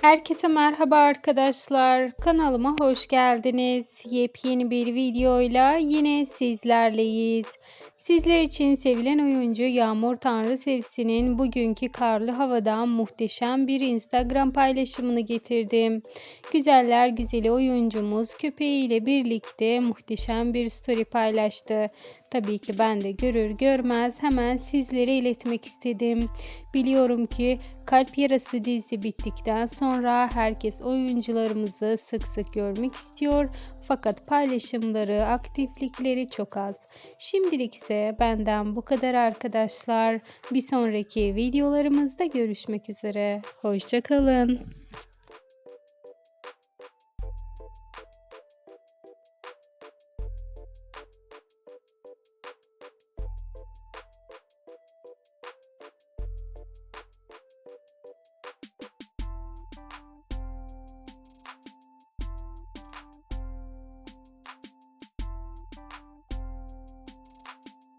Herkese merhaba arkadaşlar. Kanalıma hoş geldiniz. Yepyeni bir videoyla yine sizlerleyiz. Sizler için sevilen oyuncu Yağmur Tanrı Sevsi'nin bugünkü karlı havadan muhteşem bir Instagram paylaşımını getirdim. Güzeller güzeli oyuncumuz köpeğiyle birlikte muhteşem bir story paylaştı. Tabii ki ben de görür görmez hemen sizlere iletmek istedim. Biliyorum ki Kalp Yarası dizi bittikten sonra herkes oyuncularımızı sık sık görmek istiyor. Fakat paylaşımları, aktiflikleri çok az. Şimdilik ise benden bu kadar arkadaşlar. Bir sonraki videolarımızda görüşmek üzere. Hoşçakalın.